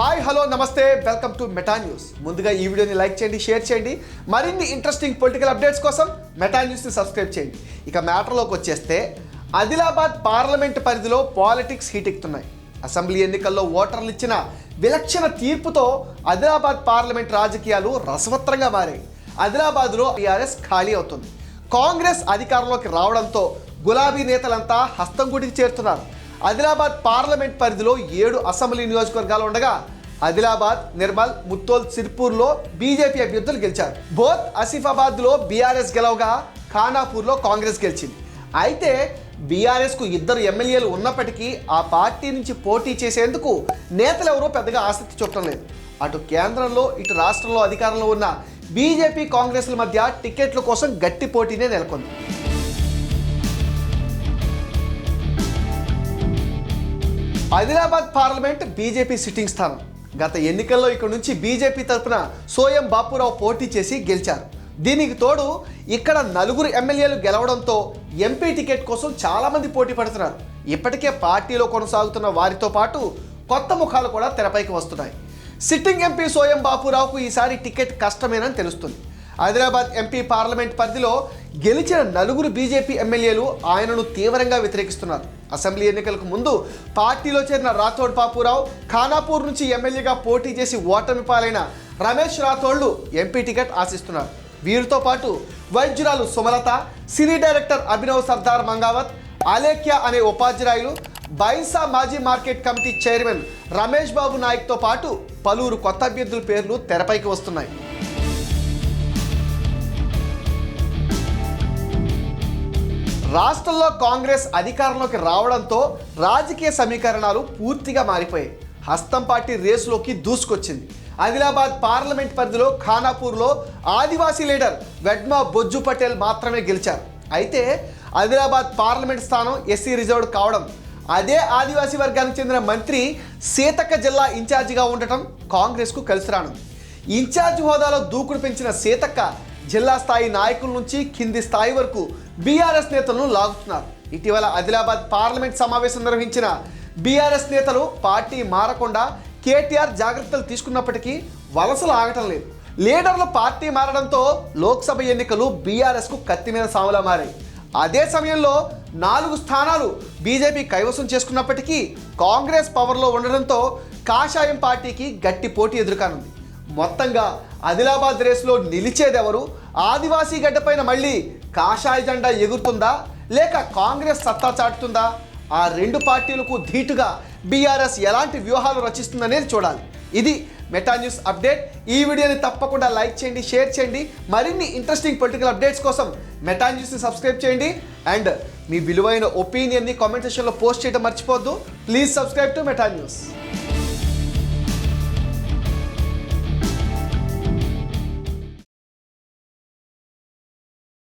Hi hello నమస్తే. Welcome to Meta news. ముందుగా ఈ వీడియోని లైక్ చేయండి షేర్ చేయండి. మరిన్ని ఇంట్రెస్టింగ్ పొలిటికల్ అప్డేట్స్ కోసం మెటా న్యూస్ని సబ్స్క్రైబ్ చేయండి. ఇక మ్యాటర్లోకి వచ్చేస్తే ఆదిలాబాద్ పార్లమెంట్ పరిధిలో పాలిటిక్స్ హీట్ ఎక్కుతున్నాయి. అసెంబ్లీ ఎన్నికల్లో ఓటర్లు ఇచ్చిన విలక్షణ తీర్పుతో ఆదిలాబాద్ పార్లమెంట్ రాజకీయాలు రసవత్రంగా మారాయి. ఆదిలాబాద్లో టీఆర్ఎస్ ఖాళీ అవుతుంది. కాంగ్రెస్ అధికారంలోకి రావడంతో గులాబీ నేతలంతా హస్తం గుడికి చేరుతున్నారు. ఆదిలాబాద్ పార్లమెంట్ పరిధిలో ఏడు అసెంబ్లీ నియోజకవర్గాలు ఉండగా ఆదిలాబాద్ నిర్మల్ ముత్తోల్ సిర్పూర్లో బీజేపీ అభ్యర్థులు గెలిచారు. బోత్ ఆసిఫాబాద్లో బీఆర్ఎస్ గెలవగా ఖానాపూర్లో కాంగ్రెస్ గెలిచింది. అయితే బీఆర్ఎస్కు ఇద్దరు ఎమ్మెల్యేలు ఉన్నప్పటికీ ఆ పార్టీ నుంచి పోటీ చేసేందుకు నేతలు ఎవరూ పెద్దగా ఆసక్తి చూపడం లేదు. అటు కేంద్రంలో ఇటు రాష్ట్రంలో అధికారంలో ఉన్న బీజేపీ కాంగ్రెస్ల మధ్య టికెట్ల కోసం గట్టి పోటీనే నెలకొంది. ఆదిలాబాద్ పార్లమెంట్ బీజేపీ సిట్టింగ్ స్థానం. గత ఎన్నికల్లో ఇక్కడ నుంచి బీజేపీ తరఫున సోయం బాపురావు పోటీ చేసి గెలిచారు. దీనికి తోడు ఇక్కడ నలుగురు ఎమ్మెల్యేలు గెలవడంతో ఎంపీ టికెట్ కోసం చాలామంది పోటీ పడుతున్నారు. ఇప్పటికే పార్టీలో కొనసాగుతున్న వారితో పాటు కొత్త ముఖాలు కూడా తెరపైకి వస్తున్నాయి. సిట్టింగ్ ఎంపీ సోయం బాపురావుకు ఈసారి టికెట్ కష్టమేనని తెలుస్తుంది. హైదరాబాద్ ఎంపీ పార్లమెంట్ పరిధిలో గెలిచిన నలుగురు బీజేపీ ఎమ్మెల్యేలు ఆయనను తీవ్రంగా వ్యతిరేకిస్తున్నారు. అసెంబ్లీ ఎన్నికలకు ముందు పార్టీలో చేరిన రాథోడ్ పాపురావు ఖానాపూర్ నుంచి ఎమ్మెల్యేగా పోటీ చేసి ఓటమి పాలైన రమేష్ రాథోడ్లు ఎంపీ టికెట్ ఆశిస్తున్నారు. వీరితో పాటు వైద్యురాలు సుమలత సినీ డైరెక్టర్ అభినవ్ సర్దార్ మంగావత్ అలేఖ్య అనే ఉపాధ్యాయులు బైన్సా మాజీ market committee chairman Ramesh Babu నాయక్తో పాటు పలువురు కొత్త అభ్యర్థుల పేర్లు తెరపైకి వస్తున్నాయి. రాష్ట్రంలో కాంగ్రెస్ అధికారంలోకి రావడంతో రాజకీయ సమీకరణాలు పూర్తిగా మారిపోయాయి. హస్తం పార్టీ రేసులోకి దూసుకొచ్చింది. ఆదిలాబాద్ పార్లమెంట్ పరిధిలో ఖానాపూర్లో ఆదివాసీ లీడర్ వెడ్మా బొజ్జు పటేల్ మాత్రమే గెలిచారు. అయితే ఆదిలాబాద్ పార్లమెంట్ స్థానం ఎస్సీ రిజర్వ్డ్ కావడం అదే ఆదివాసీ వర్గానికి చెందిన మంత్రి సీతక్క జిల్లా ఇన్ఛార్జిగా ఉండటం కాంగ్రెస్కు కలిసి రాను ఇన్ఛార్జ్ హోదాలో దూకుడు పెంచిన సీతక్క జిల్లా స్థాయి నాయకుల నుంచి కింది స్థాయి వరకు బీఆర్ఎస్ నేతలను లాగుతున్నారు. ఇటీవల ఆదిలాబాద్ పార్లమెంట్ సమావేశం నిర్వహించిన బీఆర్ఎస్ నేతలు పార్టీ మారకుండా కేటీఆర్ జాగ్రత్తలు తీసుకున్నప్పటికీ వలసలు ఆగటం లేదు. లీడర్లు పార్టీ మారడంతో లోక్సభ ఎన్నికలు బీఆర్ఎస్కు కత్తి మీద సాములా మారాయి. అదే సమయంలో నాలుగు స్థానాలు బీజేపీ కైవసం చేసుకున్నప్పటికీ కాంగ్రెస్ పవర్లో ఉండడంతో కాషాయం పార్టీకి గట్టి పోటీ ఎదురుకానుంది. మొత్తంగా ఆదిలాబాద్ రేసులో నిలిచేదెవరు? ఆదివాసీ గడ్డపైన మళ్ళీ కాషాయ జెండా ఎగురుతుందా? లేక కాంగ్రెస్ సత్తా చాటుతుందా? ఆ రెండు పార్టీలకు ధీటుగా బీఆర్ఎస్ ఎలాంటి వ్యూహాలు రచిస్తుందనేది చూడాలి. ఇది మెటా న్యూస్ అప్డేట్. ఈ వీడియోని తప్పకుండా లైక్ చేయండి షేర్ చేయండి. మరిన్ని ఇంట్రెస్టింగ్ పొలిటికల్ అప్డేట్స్ కోసం మెటా న్యూస్ని సబ్స్క్రైబ్ చేయండి. అండ్ మీ విలువైన ఒపీనియన్ని కామెంట్ సెక్షన్లో పోస్ట్ చేయడం మర్చిపోద్దు please subscribe to Meta news.